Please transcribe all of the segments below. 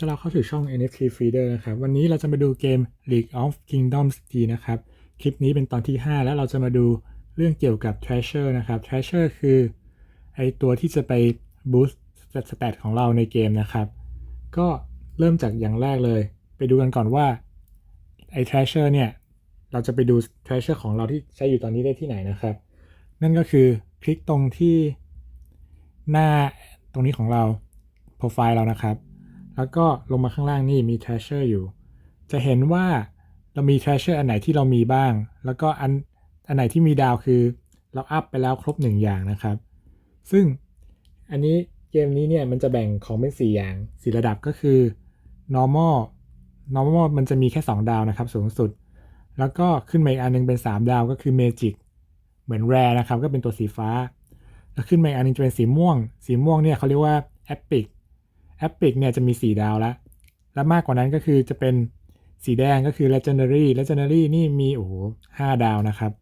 ถ้าเราเข้าสู่ช่อง NFT Feeder นะครับ วันนี้เราจะมาดูเกม League of Kingdoms G นะครับ คลิปนี้เป็นตอนที่ 5 แล้วเราจะมาดูเรื่องเกี่ยวกับ Treasure นะครับ Treasure คือไอตัวที่จะไป boost stat ของเราในเกมนะครับ ก็เริ่มจากอย่างแรกเลย ไปดูกันก่อนว่าไอ Treasure เนี่ย เราจะไปดู Treasure ของเราที่ใช้อยู่ตอนนี้ได้ที่ไหนนะครับ นั่นก็คือคลิกตรงที่หน้าตรงนี้ของเราโปรไฟล์เรานะครับ แล้วก็ลงมาข้างล่างนี่มี treasure อยู่ จะเห็นว่าเรามี treasure อันไหนที่เรามีบ้าง แล้วก็อันอันไหนที่มีดาวคือเราอัพไปแล้วครบ 1 อย่างนะครับ ซึ่งอันนี้เกมนี้เนี่ยมันจะแบ่งของเป็น 4 อย่าง 4 ระดับก็คือ normal normal มันจะมีแค่ 2 ดาวนะครับสูงสุด แล้วก็ขึ้นมาอีกอันนึงเป็น 3 ดาวก็คือ magic เหมือน rare นะครับก็เป็นตัวสีฟ้า แล้วขึ้นมาอีกอันนึงจะเป็นสีม่วง สีม่วงเนี่ยเขาเรียกว่า epic แอปปิกเนี่ยจะมี 4 ดาวแล้ว และมากกว่านั้นก็คือจะเป็นสีแดงก็คือ Legendary Legendary นี่มีโอ้โหห้าดาวนะครับ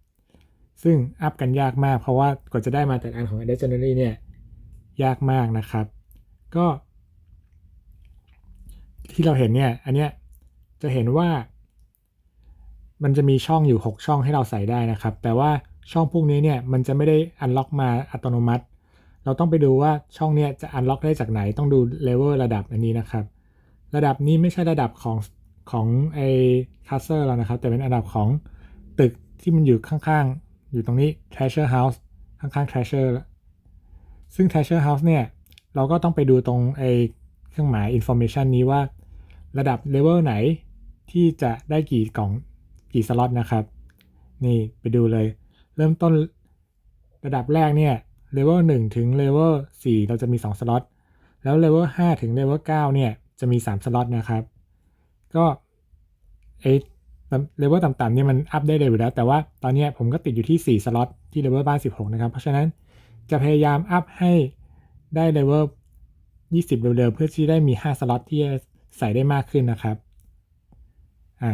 ซึ่งอัพกันยากมากเพราะว่ากว่าจะได้มาแต่อันของ Legendary เนี่ยยากมากนะครับ ก็ ที่เราเห็นเนี่ย อันเนี้ยจะเห็นว่า มันจะมีช่องอยู่ 6 ช่องให้เราใส่ได้นะครับ แต่ว่าช่องพวกนี้เนี่ยมันจะไม่ได้อันล็อกมาอัตโนมัติ เราต้องไปดูว่าช่องเนี้ยจะอันล็อกได้จากไหนต้องดูเลเวลระดับอันนี้นะครับ ระดับนี้ไม่ใช่ระดับของของไอ้คัสเซอร์แล้วนะครับ แต่เป็นระดับของตึกที่มันอยู่ข้างๆ อยู่ตรงนี้ Treasure House ข้างๆ Treasure ซึ่ง Treasure House เนี่ย เราก็ต้องไปดูตรงไอ้เครื่องหมาย information นี้ว่า ระดับเลเวลไหนที่จะได้กี่กล่องกี่สล็อตนะครับ นี่ไปดูเลย เริ่มต้นระดับแรกเนี่ย เลเวล1ถึงเลเวล4เราจะมี 2 สล็อต แล้วเลเวล5ถึงเลเวล9เนี่ย จะมี 3 สล็อตนะครับ ก็ไอเลเวลต่ำๆเนี่ยมันอัพได้เลยอยู่แล้ว แต่ว่าตอนนี้ผมก็ติดอยู่ที่ 4 สล็อตที่เลเวลบ้าน 16 นะครับ เพราะฉะนั้นจะพยายามอัพให้ได้เลเวล20 เร็วๆ เพื่อที่ได้มี 5 สล็อตที่จะใส่ได้มากขึ้นนะครับ อ่า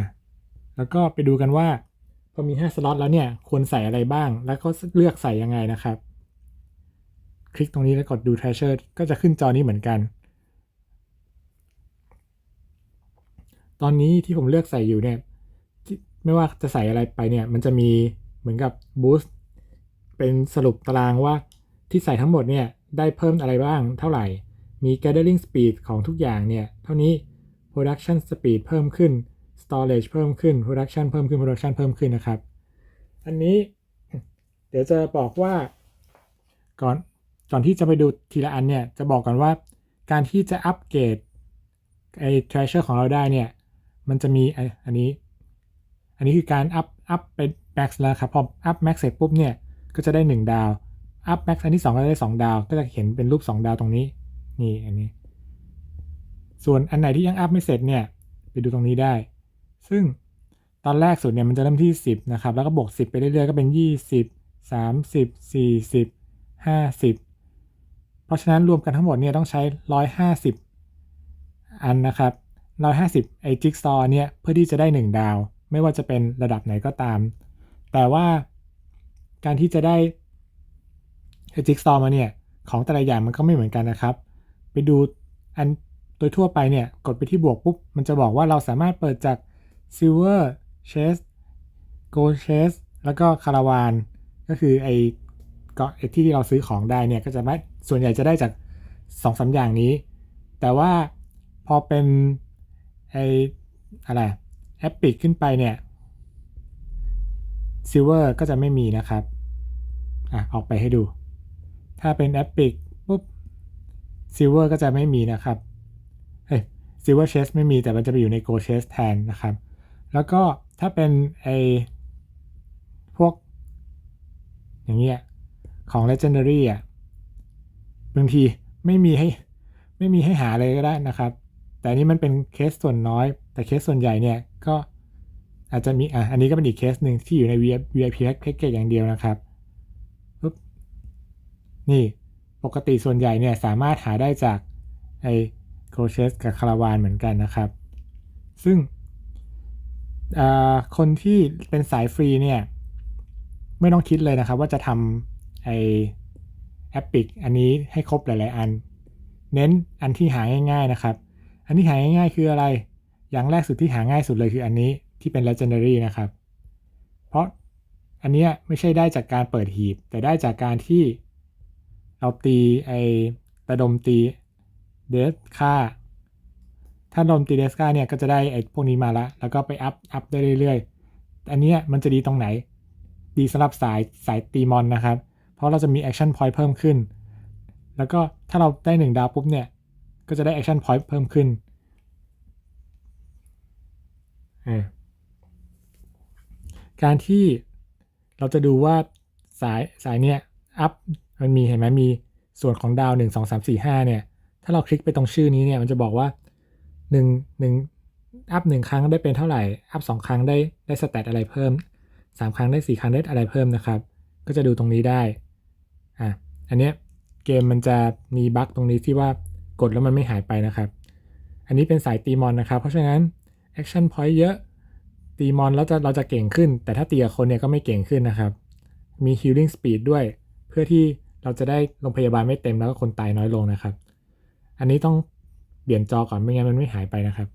แล้วก็ไปดูกันว่าพอมี 5 สล็อตแล้วเนี่ย ควรใส่อะไรบ้าง แล้วก็เลือกใส่ยังไงนะครับ คลิกตรงนี้แล้วกดดู treasure ก็จะขึ้นจอนี้เหมือนกัน ตอนนี้ที่ผมเลือกใส่อยู่เนี่ยไม่ว่าจะใส่อะไรไปเนี่ย มันจะมีเหมือนกับ boost เป็นสรุปตารางว่าที่ใส่ทั้งหมดเนี่ย ได้เพิ่มอะไรบ้างเท่าไหร่ มี gathering speed ของทุกอย่างเนี่ย เท่านี้ production speed เพิ่มขึ้น storage เพิ่มขึ้น production เพิ่มขึ้น production เพิ่มขึ้นนะครับ อันนี้เดี๋ยวจะบอกว่าก่อน ก่อนที่จะไปดูทีละอันเนี่ยจะบอกกันว่า การที่จะอัปเกรดไอ้ treasure ของเราได้เนี่ย มันจะมีอันนี้ อันนี้คือการอัพอัพไป max แล้วครับ พออัพ max เสร็จปุ๊บเนี่ย ก็จะได้ 1 ดาว อัพ max อันที่ 2 ก็ได้ 2 ดาว ก็จะเห็นเป็นรูป 2 ดาวตรงนี้ นี่อันนี้ ส่วนอันไหนที่ยังอัพไม่เสร็จเนี่ย ไปดูตรงนี้ได้ ซึ่งตอนแรกสุดเนี่ยมันจะเริ่มที่ 10 นะครับ แล้วก็บวก 10 ไปเรื่อยๆ ก็เป็น 20 30 40 50 ราะฉะนั้นรวมกันทั้งหมดเนี่ยต้องใช้ 150 อันนะครับ 150ไอจิกซอเนี่ยเพื่อที่จะได้ 1 ดาว ไม่ว่าจะเป็นระดับไหนก็ตาม แต่ว่าการที่จะได้ไอจิกซอมาเนี่ยของแต่ละอย่างมันก็ไม่เหมือนกันนะครับ ไปดูอันโดยทั่วไปเนี่ยกดไปที่บวกปุ๊บ มันจะบอกว่าเราสามารถเปิดจาก Silver Chest Gold Chest แล้วก็คาราวานก็คือไอ ก็ที่ที่เราซื้อของได้เนี่ยก็จะไม่ส่วนใหญ่จะได้จากสองสาอย่างนี้ แต่ว่าพอเป็นไออะไรแอปปิกขึ้นไปเนี่ยซิลเวอร์ก็จะไม่มีนะครับอะออกไปให้ดู ถ้าเป็นแอปปิกปุ๊บซิลเวอร์ก็จะไม่มีนะครับเฮ้ยซิลเวอร์เชสไม่มีแต่มันจะไปอยู่ในโกลเชสแทนนะครับ แล้วก็ถ้าเป็นไอพวกอย่างเงี้ย ของ Legendary อะบางทีไม่มีให้ไม่มีให้หาเลยก็ได้นะครับ แต่นี้มันเป็นเคสส่วนน้อย แต่เคสส่วนใหญ่เนี่ยก็อาจจะมีอะอันนี้ก็เป็นอีกเคสหนึ่งที่อยู่ใน VIP package อย่างเดียวนะครับปุ๊บนี่ปกติส่วนใหญ่เนี่ยสามารถหาได้จากไอโคเชสกับคาราวานเหมือนกันนะครับ ซึ่งคนที่เป็นสายฟรีเนี่ย ไม่ต้องคิดเลยนะครับ ว่าจะทำ ไอแอปปิกอันนี้ให้ครบหลาย ๆ อัน เน้นอันที่หาง่าย ๆ นะครับ อันนี้หาง่าย ๆ คืออะไร อย่างแรกสุดที่หาง่ายสุดเลยคืออันนี้ที่เป็น legendary นะครับ เพราะอันเนี้ยไม่ใช่ได้จากการเปิดหีบ แต่ได้จากการที่เราตีไอระดมตีเดสค่า ถ้าดมตีเดสค่าเนี่ยก็จะได้ไอพวกนี้มาละ แล้วก็ไปอัพ อัพได้เรื่อยๆ อันเนี้ยมันจะดีตรงไหน ดีสำหรับสายสายตีมอนนะครับ เพราะเราจะมีแอคชั่นพอยต์เพิ่มขึ้น แล้วก็ถ้าเราได้หนึ่งดาวปุ๊บเนี่ย ก็จะได้แอคชั่นพอยต์เพิ่มขึ้นการที่เราจะดูว่าสายสายเนี่ยอัพมันมีเห็นไหมมีส่วนของดาว 1 2 3 4 5 เนี่ย ถ้าเราคลิกไปตรงชื่อนี้เนี่ยมันจะบอกว่า 1 1อัพ1ครั้งได้เป็นเท่าไหร่อัพ2ครั้งได้ได้สเตตอะไรเพิ่ม 3 ครั้งได้ 4 ครั้งได้อะไรเพิ่มนะครับ ก็จะดูตรงนี้ได้ อะอันเนี้ยเกมมันจะมีบั๊กตรงนี้ที่ว่ากดแล้วมันไม่หายไปนะครับ อันนี้เป็นสายตีมอนนะครับ เพราะฉะนั้นแอคชั่นพอยต์เยอะตีมอนแล้วจะเราจะเก่งขึ้น แต่ถ้าตีกับคนเนี่ยก็ไม่เก่งขึ้นนะครับ มี healing speed ด้วย เพื่อที่เราจะได้โรงพยาบาลไม่เต็มแล้วก็คนตายน้อยลงนะครับ อันนี้ต้องเปลี่ยนจอก่อนไม่งั้นมันไม่หายไปนะครับ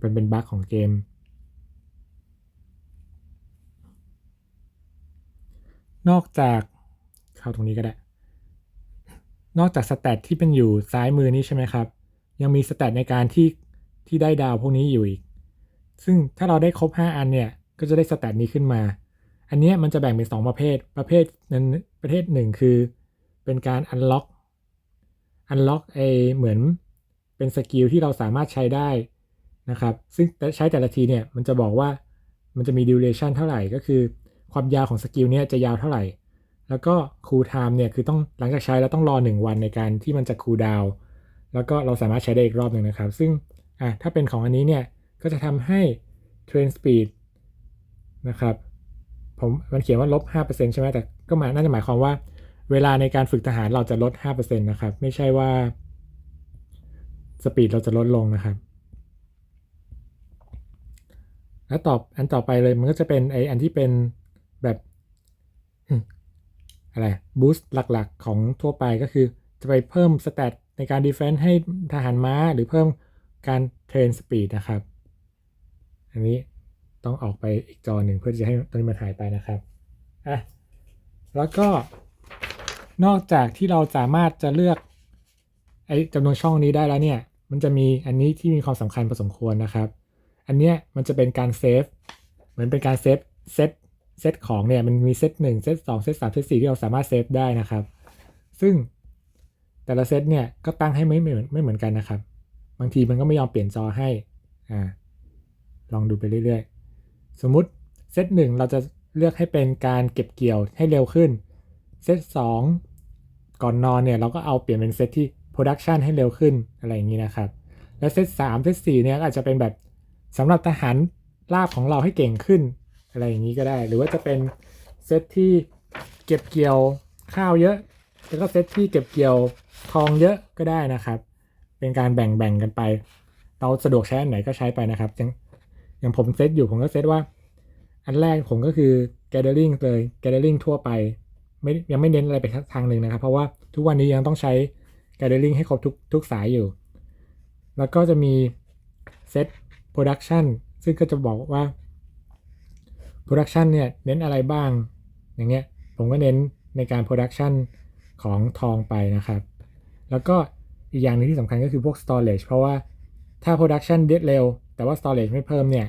เป็นเป็นบั๊กของเกม นอกจาก เข้าตรงนี้ก็ได้ นอกจากสแตทที่เป็นอยู่ซ้ายมือนี้ใช่ไหมครับ ยังมีสแตทในการที่ที่ได้ดาวพวกนี้อยู่อีก ซึ่งถ้าเราได้ครบ 5 อันเนี่ย ก็จะได้สแตทนี้ขึ้นมา อันนี้มันจะแบ่งเป็น 2 ประเภท ประเภทนั้นประเภทหนึ่งคือ เป็นการอันล็อก อันล็อกไอเหมือนเป็นสกิลที่เราสามารถใช้ได้นะครับ ซึ่งใช้แต่ละทีเนี่ย มันจะบอกว่ามันจะมี duration เท่าไหร่ ก็คือความยาวของสกิลเนี้ยจะยาวเท่าไหร่ แล้วก็คูลไทม์เนี่ยคือต้องหลังจากใช้แล้วต้องรอ 1 วันในการที่มันจะคูลดาวแล้วก็เราสามารถใช้ได้อีกรอบหนึ่งนะครับ ซึ่งอะถ้าเป็นของอันนี้เนี่ยก็จะทำให้ train speed นะครับผมมันเขียนว่าลบ 5%ใช่ไหมแต่ก็หมายน่าจะหมายความว่า เวลาในการฝึกทหารเราจะลด 5%นะครับ ไม่ใช่ว่าสปีดเราจะลดลงนะครับ แล้วตอบอันต่อไปเลยมันก็จะเป็นไออันที่เป็นแบบ อะไรบูสต์หลักๆ ของทั่วไปก็คือ จะไปเพิ่มสเตตในการดีเฟนซ์ให้ทหารม้าหรือเพิ่มการเทรนสปีดนะครับ อันนี้ต้องออกไปอีกจอหนึ่งเพื่อจะให้ตัวนี้มันหายไปนะครับอะแล้วก็นอกจากที่เราสามารถจะเลือกไอ้จำนวนช่องนี้ได้แล้วเนี่ย มันจะมีอันนี้ที่มีความสำคัญพอสมควรนะครับ อันเนี้ยมันจะเป็นการเซฟ เหมือนเป็นการเซฟเซต เซตของเนี่ยมันมีเซตหนึ่งเซตสองเซตสามเซตสี่ที่เราสามารถเซฟได้นะครับ ซึ่งแต่ละเซตเนี่ยก็ตั้งให้ไม่เหมือนไม่เหมือนกันนะครับ บางทีมันก็ไม่ยอมเปลี่ยนจอให้อ่าลองดูไปเรื่อยๆ สมมุติเซตหนึ่งเราจะเลือกให้เป็นการเก็บเกี่ยวให้เร็วขึ้น เซตสองก่อนนอนเนี่ยเราก็เอาเปลี่ยนเป็นเซตที่ production ให้เร็วขึ้นอะไรอย่างนี้นะครับ แล้วเซตสามเซตสี่เนี่ยอาจจะเป็นแบบสำหรับทหารราบของเราให้เก่งขึ้น อะไรอย่างนี้ก็ได้ หรือว่าจะเป็นเซตที่เก็บเกี่ยวข้าวเยอะ แล้วก็เซตที่เก็บเกี่ยวทองเยอะก็ได้นะครับ เป็นการแบ่งแบ่งกันไป เราสะดวกใช้อันไหนก็ใช้ไปนะครับอย่างอย่างผมเซตอยู่ผมก็เซตว่า อันแรกผมก็คือ gathering เลย gathering ทั่วไปไม่ยังไม่เน้นอะไรไปทางหนึ่งนะครับ เพราะว่าทุกวันนี้ยังต้องใช้ gathering ให้ครบทุกทุกสายอยู่ แล้วก็จะมีเซต production ซึ่งก็จะบอกว่า production เนี่ยเน้นอะไรบ้าง อย่างเงี้ยผมก็เน้นในการ production ของทองไปนะครับ แล้วก็อีกอย่างนึงที่สำคัญก็คือพวก storage เพราะว่าถ้า production เด็ดเร็ว แต่ว่า storage ไม่เพิ่มเนี่ย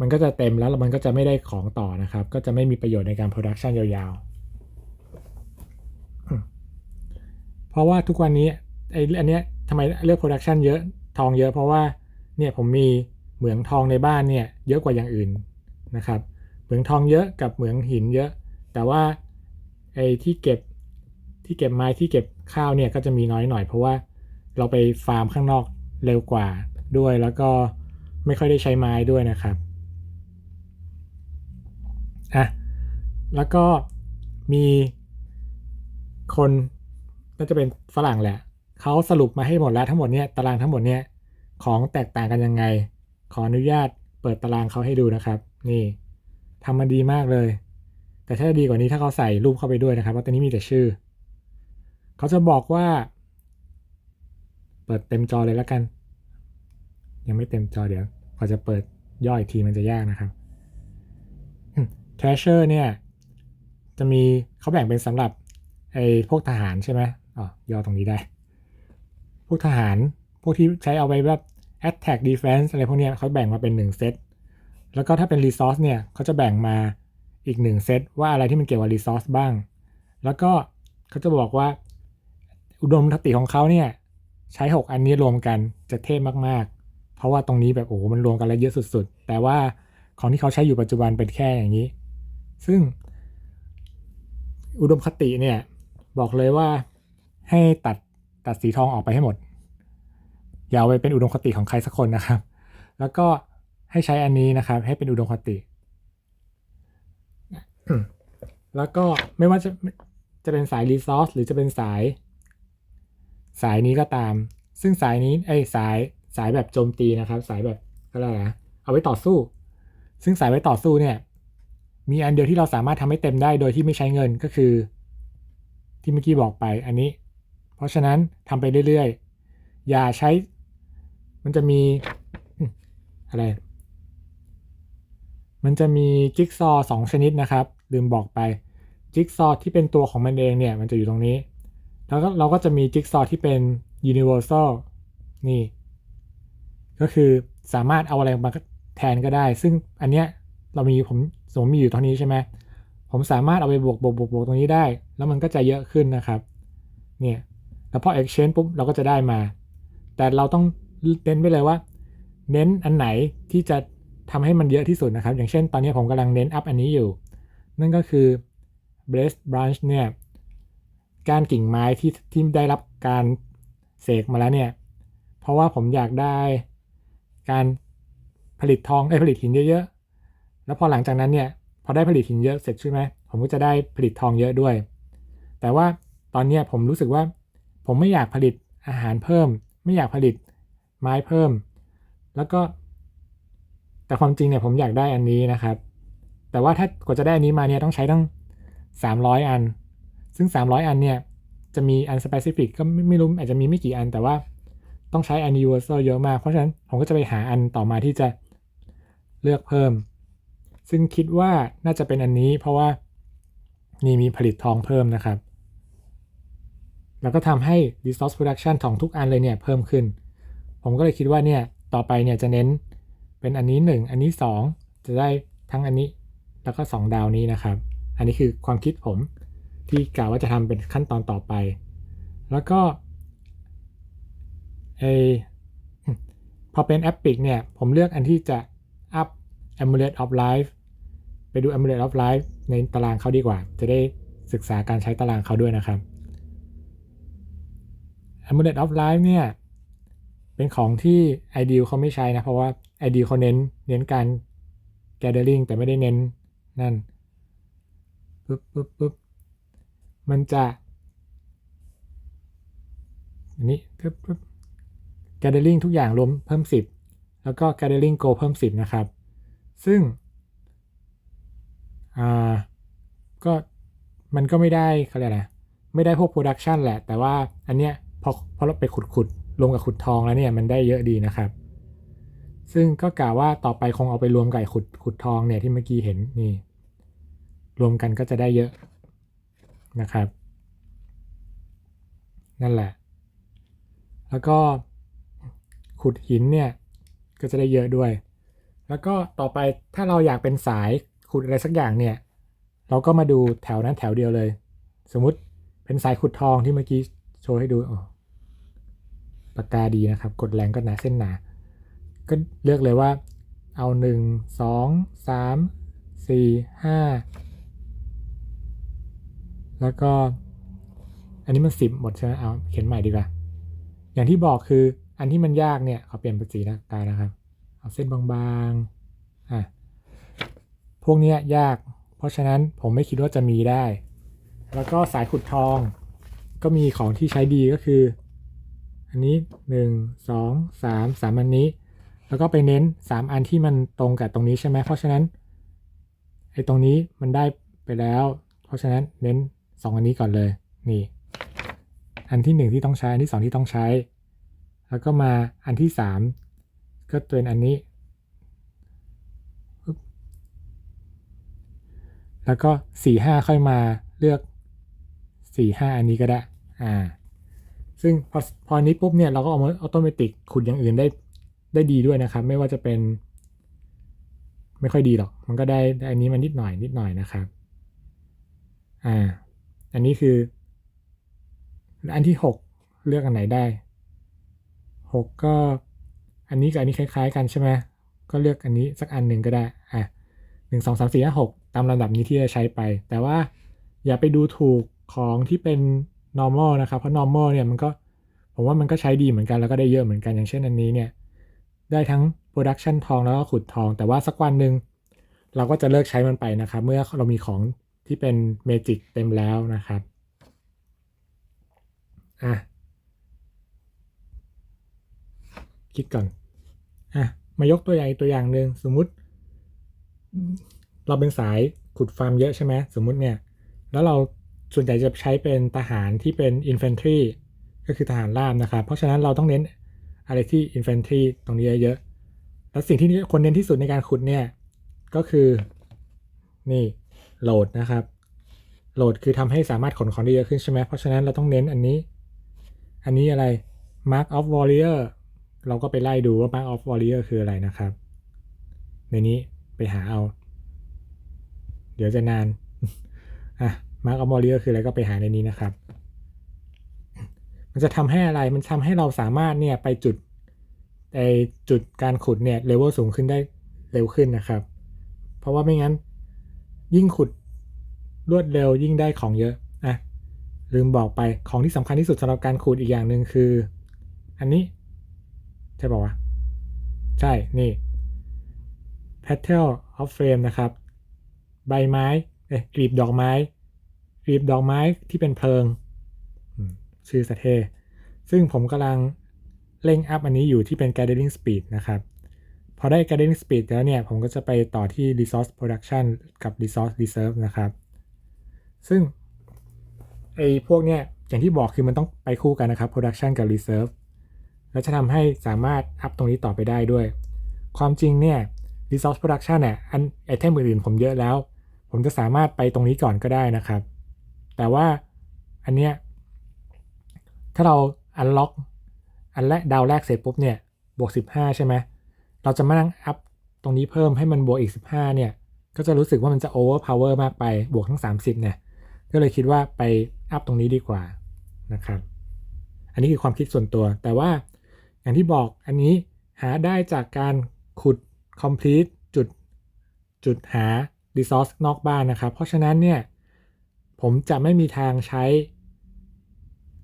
มันก็จะเต็มแล้วมันก็จะไม่ได้ของต่อนะครับ ก็จะไม่มีประโยชน์ในการ production ยาวๆ เพราะว่าทุกวันนี้ไอ้อันเนี้ยทำไมเลือก production เยอะทองเยอะเพราะว่าเนี่ยผมมีเหมืองทองในบ้านเนี่ยเยอะกว่าอย่างอื่นนะครับ เหมืองทองเยอะกับเหมืองหินเยอะ แต่ว่าไอ้ที่เก็บที่เก็บไม้ที่เก็บข้าวเนี่ยก็จะมีน้อยหน่อยเพราะว่าเราไปฟาร์มข้างนอกเร็วกว่าด้วยแล้วก็ไม่ค่อยได้ใช้ไม้ด้วยนะครับอะแล้วก็มีคนน่าจะเป็นฝรั่งแหละเขาสรุปมาให้หมดแล้วทั้งหมดเนี่ยตารางทั้งหมดเนี่ยของแตกต่างกันยังไง ขออนุญาตเปิดตารางเขาให้ดูนะครับ นี่ ทำมาดีมากเลย แต่ถ้าดีกว่านี้ถ้าเขาใส่รูปเข้าไปด้วยนะครับว่าะตอนนี้มีแต่ชื่อ เขาจะบอกว่า เปิดเต็มจอเลยแล้วกัน ยังไม่เต็มจอเดี๋ยวกว่าจะเปิดย่อยทีมันจะยากนะครับ Treasure เนี่ย จะมีเขาแบ่งเป็นสำหรับไอ้พวกทหารใช่ไหมอ๋อย่อตรงนี้ได้ พวกทหาร พวกที่ใช้เอาไว้แบบ attack defense อะไรพวกนี้เขาแบ่งมาเป็น 1 เซต แล้วก็ถ้าเป็น resource เนี่ยเขาจะแบ่งมาอีก1เซตว่าอะไรที่มันเกี่ยวกับ resource บ้าง แล้วก็เขาจะบอกว่า อุดมคติของเขาเนี่ยใช้ 6 อันนี้รวมกันจะเทพมากๆ เพราะว่าตรงนี้แบบโอ้โหมันรวมกันแล้วเยอะสุดๆ แต่ว่าของที่เขาใช้อยู่ปัจจุบันเป็นแค่อย่างนี้ ซึ่ง อุดมคติเนี่ยบอกเลยว่าให้ตัดตัดสีทองออกไปให้หมด อย่าเอาไปเป็นอุดมคติของใครสักคนนะครับ แล้วก็ ให้ใช้อันนี้นะครับ ให้เป็นอุดมคติ แล้วก็ไม่ว่าจะจะเป็นสายรีซอสหรือจะเป็นสาย สายนี้ก็ตาม ซึ่งสายนี้ไอ้สายสายแบบโจมตีนะครับ สายแบบก็แล้วนะเอาไว้ต่อสู้ ซึ่งสายไว้ต่อสู้เนี่ย มีอันเดียวที่เราสามารถทำให้เต็มได้โดยที่ไม่ใช้เงินก็คือ ที่เมื่อกี้บอกไปอันนี้ เพราะฉะนั้นทำไปเรื่อยๆ อย่าใช้ มันจะมีอะไร มันจะมีจิ๊กซอสองชนิดนะครับ ลืมบอกไปจิ๊กซอที่เป็นตัวของมันเองเนี่ยมันจะอยู่ตรงนี้ แล้วก็เราก็จะมีจิ๊กซอที่เป็น universal นี่ ก็คือสามารถเอาอะไรมาแทนก็ได้ ซึ่งอันเนี้ยเรามีผมสมมติมีอยู่เท่านี้ใช่ไหมผมสามารถเอาไปบวกบวกบวกบวกตรงนี้ได้ แล้วมันก็จะเยอะขึ้นนะครับ เนี่ย แล้วพอ exchange ปุ๊บเราก็จะได้มา แต่เราต้องเน้นไปเลยว่า เน้นอันไหนที่จะ ทำให้มันเยอะที่สุดนะครับ อย่างเช่นตอนนี้ผมกำลังเน้นอัพอันนี้อยู่ นั่นก็คือ breast branch เนี่ยการกิ่งไม้ที่ที่ได้รับการเสกมาแล้วเนี่ย เพราะว่าผมอยากได้การผลิตทองไอ้ผลิตหินเยอะๆ แล้วพอหลังจากนั้นเนี่ยพอได้ผลิตหินเยอะเสร็จใช่ไหมผมก็จะได้ผลิตทองเยอะด้วย แต่ว่าตอนนี้ผมรู้สึกว่า ผมไม่อยากผลิตอาหารเพิ่ม ไม่อยากผลิตไม้เพิ่ม แล้วก็ แต่ความจริงเนี่ยผมอยากได้อันนี้นะครับ แต่ว่าถ้ากว่าจะได้อันนี้มาเนี่ยต้องใช้ตั้ง 300 อัน ซึ่ง 300 อันเนี่ยจะมีอัน specific ก็ไม่ไม่รู้อาจจะมีไม่กี่อัน แต่ว่าต้องใช้อัน universal เยอะมาก เพราะฉะนั้นผมก็จะไปหาอันต่อมาที่จะเลือกเพิ่ม ซึ่งคิดว่าน่าจะเป็นอันนี้ เพราะว่านี่มีผลิตทองเพิ่มนะครับ แล้วก็ทำให้ resource production ของทุกอันเลยเนี่ยเพิ่มขึ้น ผมก็เลยคิดว่าเนี่ยต่อไปเนี่ยจะเน้น เป็นอันนี้ 1 อันนี้ 2 จะได้ทั้งอันนี้แล้วก็ 2 ดาวนี้นะครับ อันนี้คือความคิดผมที่กล่าวว่าจะทำเป็นขั้นตอนต่อไป แล้วก็ไอพอเป็นแอปปิกเนี่ย ผมเลือกอันที่จะอัพ Amulet of Life ไปดู Amulet of Life ในตารางเขาดีกว่า จะได้ศึกษาการใช้ตารางเขาด้วยนะครับ Amulet of Life เนี่ย เป็นของที่ Ideal เขาไม่ใช้นะ เพราะว่า Ideal เขาเน้น เน้นการ gathering แต่ไม่ได้เน้นนั่นปึ๊บปึ๊บปึ๊บมันจะอันนี้ปึ๊บปึ๊บ gathering ทุกอย่างรวมเพิ่ม 10 แล้วก็ gathering go เพิ่ม 10 นะครับ ซึ่งอ่าก็มันก็ไม่ได้เขาเรียกอะไรไม่ได้พวก production แหละ แต่ว่าอันเนี้ยพอพอเราไปขุดขุดลงกับขุดทองแล้วเนี่ยมันได้เยอะดีนะครับ ซึ่งก็กล่าวว่าต่อไปคงเอาไปรวมกับขุดขุดทองเนี่ยที่เมื่อกี้เห็นนี่ รวมกันก็จะได้เยอะนะครับ นั่นแหละ แล้วก็ขุดหินเนี่ยก็จะได้เยอะด้วย แล้วก็ต่อไปถ้าเราอยากเป็นสายขุดอะไรสักอย่างเนี่ย เราก็มาดูแถวนั้นแถวเดียวเลย สมมุติเป็นสายขุดทองที่เมื่อกี้โชว์ให้ดูอ๋อปากกาดีนะครับ กดแรงก็หนาเส้นหนา ก็เลือกเลยว่าเอาหนึ่งสองสามสี่ห้าแล้วก็อันนี้มันสิบหมดใช่ไหมเอาเขียนใหม่ดีกว่า อย่างที่บอกคืออันที่มันยากเนี่ยเขาเปลี่ยนเป็นสีนะกายนะครับ เอาเส้นบางๆอะพวกนี้ยาก เพราะฉะนั้นผมไม่คิดว่าจะมีได้ แล้วก็สายขุดทองก็มีของที่ใช้ดีก็คือ อันนี้หนึ่งสองสามสามอันนี้ แล้วก็ไปเน้นสามอันที่มันตรงกับตรงนี้ใช่ไหมเพราะฉะนั้นไอ้ตรงนี้มันได้ไปแล้ว เพราะฉะนั้นเน้นสองอันนี้ก่อนเลยนี่ อันที่หนึ่งที่ต้องใช้อันที่สองที่ต้องใช้ แล้วก็มาอันที่สามก็เป็นอันนี้ แล้วก็สี่ห้าค่อยมาเลือกสี่ห้าอันนี้ก็ได้อ่าซึ่งพอพอนนี้ปุ๊บเนี่ยเราก็เอามาออโตเมติกขุดอย่างอื่นได้ ได้ดีด้วยนะครับ ไม่ว่าจะเป็น ไม่ค่อยดีหรอก มันก็ได้อันนี้มานิดหน่อยนิดหน่อยนะครับอ่าอันนี้คือ อันที่หกเลือกอันไหนได้หกก็อันนี้กับอันนี้คล้าย ๆ กันใช่ไหมก็เลือกอันนี้สักอันหนึ่งก็ได้อะหนึ่งสองสามสี่ห้าหกตามลำดับนี้ที่จะใช้ไป แต่ว่าอย่าไปดูถูกของที่เป็น normal นะครับ เพราะ normal เนี่ยมันก็ผมว่ามันก็ใช้ดีเหมือนกันแล้วก็ได้เยอะเหมือนกันอย่างเช่นอันนี้เนี่ย ได้ทั้ง production ทองแล้วก็ขุดทอง แต่ว่าสักวันหนึ่งเราก็จะเลิกใช้มันไปนะครับ เมื่อเรามีของที่เป็น magic เต็มแล้วนะครับอะคิดก่อนอะมายกตัวอย่างตัวอย่างหนึ่งสมมุติ เราเป็นสายขุดฟาร์มเยอะใช่ไหมสมมุติเนี่ย แล้วเราส่วนใหญ่จะใช้เป็นทหารที่เป็น infantry ก็คือทหารราบนะครับ เพราะฉะนั้นเราต้องเน้น อะไรที่ infantry ตรงนี้เยอะๆแล้วสิ่งที่คนเน้นที่สุดในการขุดเนี่ย ก็คือนี่โหลดนะครับโหลดคือทำให้สามารถขนของได้เยอะขึ้นใช่ไหมเพราะฉะนั้นเราต้องเน้นอันนี้ อันนี้อะไร Mark of Warrior เราก็ไปไล่ดูว่า Mark of Warrior คืออะไรนะครับ ในนี้ไปหาเอา เดี๋ยวจะนานอะ Mark of Warrior คืออะไรก็ไปหาในนี้นะครับ มันจะทำให้อะไร มันทำให้เราสามารถเนี่ยไปจุดไอจุดการขุดเนี่ยเลเวลสูงขึ้นได้เร็วขึ้นนะครับ เพราะว่าไม่งั้น ยิ่งขุดรวดเร็วยิ่งได้ของเยอะอะลืมบอกไปของที่สำคัญที่สุดสำหรับการขุดอีกอย่างหนึ่งคือ อันนี้ ใช่ป่าวะ ใช่ นี่ petal of frame นะครับ ใบไม้เอ๊ะกลีบดอกไม้กลีบดอกไม้ที่เป็นเพลิง ชื่อสเทซึ่งผมกำลังเร่งอัพอันนี้อยู่ที่เป็น gathering speed นะครับ พอได้ gathering speed แล้วเนี่ย ผมก็จะไปต่อที่ resource production กับ resource reserve นะครับ ซึ่งไอ้พวกเนี้ยอย่างที่บอกคือมันต้องไปคู่กันนะครับ production กับ reserve แล้วจะทำให้สามารถอัพตรงนี้ต่อไปได้ด้วย ความจริงเนี่ย resource production เนี่ยอันไอเทมอื่นๆผมเยอะแล้ว ผมจะสามารถไปตรงนี้ก่อนก็ได้นะครับ แต่ว่าอันเนี้ย ถ้าเรา unlock อันแรกดาวแรกเสร็จปุ๊บเนี่ยบวก 15 ใช่ไหมเราจะมานั่งอัพตรงนี้เพิ่มให้มันบวกอีก 15 เนี่ย ก็จะรู้สึกว่ามันจะ overpower มากไปบวกทั้ง 30 เนี่ย ก็เลยคิดว่าไปอัพตรงนี้ดีกว่านะครับ อันนี้คือความคิดส่วนตัว แต่ว่าอย่างที่บอกอันนี้หาได้จากการขุด complete จุดจุดหา resource นอกบ้านนะครับ เพราะฉะนั้นเนี่ย ผมจะไม่มีทางใช้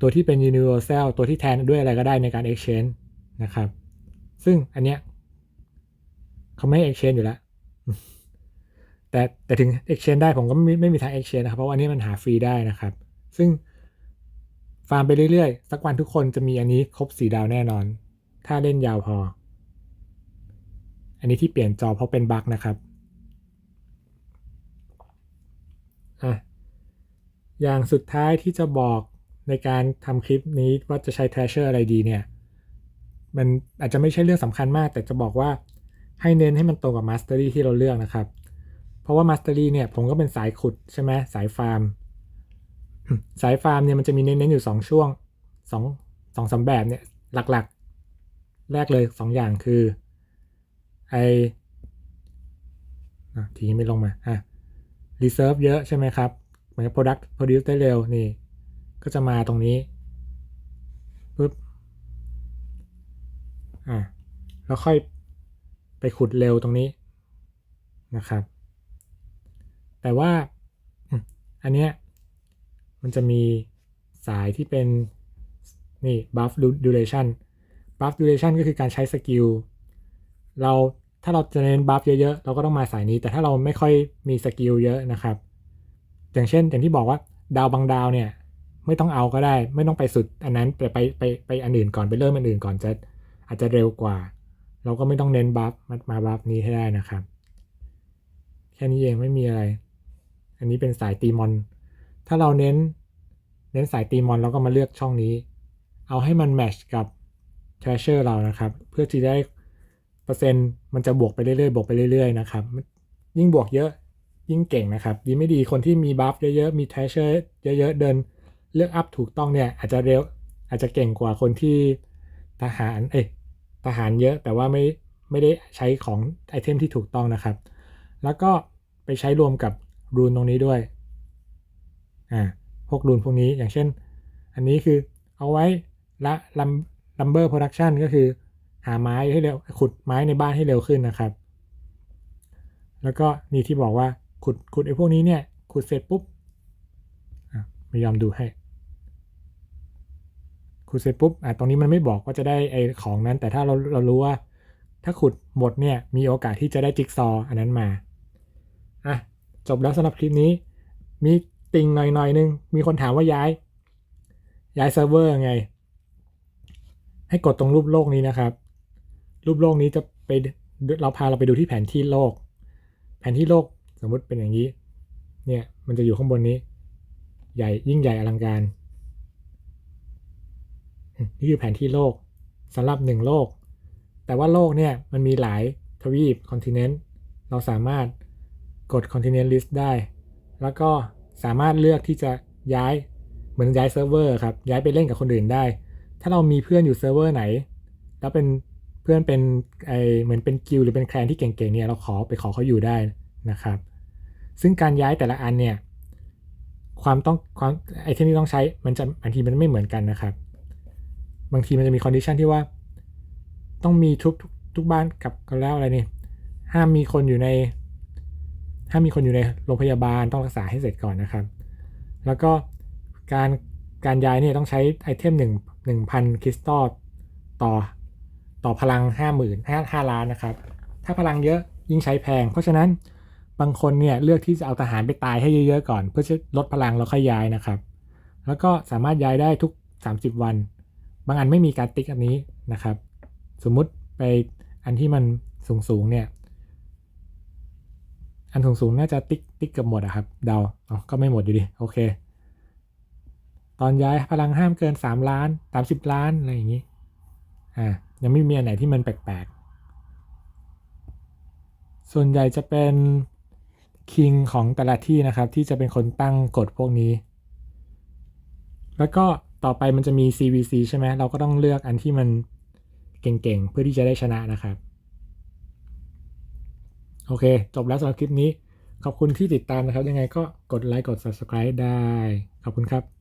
ตัวที่เป็น universal ตัวที่แทนด้วยอะไรก็ได้ในการ exchange นะครับ ซึ่งอันเนี้ยเขาไม่ exchange อยู่แล้ว แต่แต่ถึง exchange ได้ผมก็ไม่ไม่มีทาง exchange นะครับ เพราะว่าอันนี้มันหาฟรีได้นะครับ ซึ่งฟาร์มไปเรื่อยๆ สักวันทุกคนจะมีอันนี้ครบสีดาวแน่นอน ถ้าเล่นยาวพอ อันนี้ที่เปลี่ยนจอเพราะเป็นบั๊กนะครับอะอย่างสุดท้ายที่จะบอก ในการทำคลิปนี้ว่าจะใช้ Treasure อะไรดีเนี่ย มันอาจจะไม่ใช่เรื่องสำคัญมาก แต่จะบอกว่าให้เน้นให้มันตรงกับ Mastery ที่เราเลือกนะครับ เพราะว่า Mastery เนี่ยผมก็เป็นสายขุดใช่ไหมสายฟาร์ม สายฟาร์มเนี่ยมันจะมีเน้นๆอยู่ 2 ช่วง2 2สาแบบเนี่ยหลักๆ แรกเลย 2 อย่างคือไอทีนี้ไม่ลงมาอะ reserve เยอะใช่ไหมครับ เหมือน product produce ได้เร็วนี่ ก็จะมาตรงนี้ปุ๊บอะแล้วค่อยไปขุดเร็วตรงนี้นะครับ แต่ว่าอันเนี้ยมันจะมีสายที่เป็น นี่ buff duration buff duration ก็คือการใช้สกิลเราถ้าเราจะเน้นบัฟเยอะๆ เราก็ต้องมาสายนี้ แต่ถ้าเราไม่ค่อยมีสกิลเยอะนะครับ อย่างเช่น อย่างที่บอกว่าดาวบางดาวเนี่ย ไม่ต้องเอาก็ได้ ไม่ต้องไปสุด อันนั้นไปไปไปไปอันอื่นก่อนไปเริ่มอันอื่นก่อนจะอาจจะเร็วกว่า เราก็ไม่ต้องเน้นบัฟมามาบัฟนี้ให้ได้นะครับ แค่นี้เองไม่มีอะไร อันนี้เป็นสายตีมอน ถ้าเราเน้นเน้นสายตีมอนเราก็มาเลือกช่องนี้ เอาให้มันแมชกับ treasure เรานะครับ เพื่อที่ได้เปอร์เซ็นต์มันจะบวกไปเรื่อยๆบวกไปเรื่อยๆนะครับ ยิ่งบวกเยอะยิ่งเก่งนะครับ ดีไม่ดีคนที่มีบัฟเยอะๆมี treasure เยอะๆเดิน เลือกอัพถูกต้องเนี่ยอาจจะเร็วอาจจะเก่งกว่าคนที่ทหารเอ้ยทหารเยอะแต่ว่าไม่ไม่ได้ใช้ของไอเทมที่ถูกต้องนะครับ แล้วก็ไปใช้รวมกับรูนตรงนี้ด้วยอ่าพวกรูนพวกนี้อย่างเช่น อันนี้คือเอาไว้ละลัมลัมเบอร์โปรดักชันก็คือหาไม้ให้เร็วขุดไม้ในบ้านให้เร็วขึ้นนะครับ แล้วก็นี่ที่บอกว่าขุดขุดไอ้พวกนี้เนี่ยขุดเสร็จปุ๊บอะไม่ยอมดูให้ ขุดเสร็จปุ๊บอะตรงนี้มันไม่บอกว่าจะได้ไอ้ของนั้น แต่ถ้าเราเรารู้ว่า ถ้าขุดหมดเนี่ยมีโอกาสที่จะได้จิ๊กซอว์อันนั้นมาอะจบแล้วสำหรับคลิปนี้ มีติ่งหน่อยๆนึงมีคนถามว่าย้าย ย้ายเซิร์ฟเวอร์ไง ให้กดตรงรูปโลกนี้นะครับ รูปโลกนี้จะไปเราพาเราไปดูที่แผนที่โลก แผนที่โลกสมมุติเป็นอย่างนี้ เนี่ยมันจะอยู่ข้างบนนี้ ใหญ่ยิ่งใหญ่อลังการ นี่คือแผนที่โลกสำหรับหนึ่งโลก แต่ว่าโลกเนี่ยมันมีหลายทวีปคอนติเนนต์เราสามารถกด continent list ได้ แล้วก็สามารถเลือกที่จะย้ายเหมือนย้ายเซิร์ฟเวอร์ครับ ย้ายไปเล่นกับคนอื่นได้ ถ้าเรามีเพื่อนอยู่เซิร์ฟเวอร์ไหน แล้วเป็นเพื่อนเป็นไอเหมือนเป็นกิลหรือเป็นแคลนที่เก่งๆเนี่ยเราขอไปขอเขาอยู่ได้นะครับ ซึ่งการย้ายแต่ละอันเนี่ย ความต้องความไอเทมที่ต้องใช้มันจะบางทีมันไม่เหมือนกันนะครับ บางทีมันจะมีคอนดิชันที่ว่า ต้องมีทุกทุกทุกบ้านกับกันแล้วอะไรนี่ห้ามมีคนอยู่ในห้ามมีคนอยู่ในโรงพยาบาลต้องรักษาให้เสร็จก่อนนะครับ แล้วก็การการย้ายเนี่ยต้องใช้ไอเทมหนึ่งหนึ่งพันคริสตัลต่อต่อพลังห้าหมื่นห้าห้าล้านนะครับ ถ้าพลังเยอะยิ่งใช้แพง เพราะฉะนั้นบางคนเนี่ยเลือกที่จะเอาทหารไปตายให้เยอะๆก่อน เพื่อจะลดพลังแล้วค่อยย้ายนะครับ แล้วก็สามารถย้ายได้ทุก 30 วัน บางอันไม่มีการติ๊กอันนี้นะครับ สมมุติไปอันที่มันสูงๆเนี่ย อันสูงๆน่าจะติ๊กติ๊กเกือบหมดอะครับ เดาอ๋อก็ไม่หมดอยู่ดี โอเค ตอนย้ายพลังห้ามเกิน 3 ล้าน 30 ล้าน อะไรอย่างนี้ อ่า ยังไม่มีอันไหนที่มันแปลกๆ ส่วนใหญ่จะเป็นคิงของแต่ละที่นะครับ ที่จะเป็นคนตั้งกฎพวกนี้ แล้วก็ ต่อไปมันจะมี CVC ใช่ไหมเราก็ต้องเลือกอันที่มันเก่งๆ เพื่อที่จะได้ชนะนะครับ โอเค จบแล้วสำหรับคลิปนี้ ขอบคุณที่ติดตามนะครับ ยังไงก็กดไลค์กด subscribe ได้ ขอบคุณครับ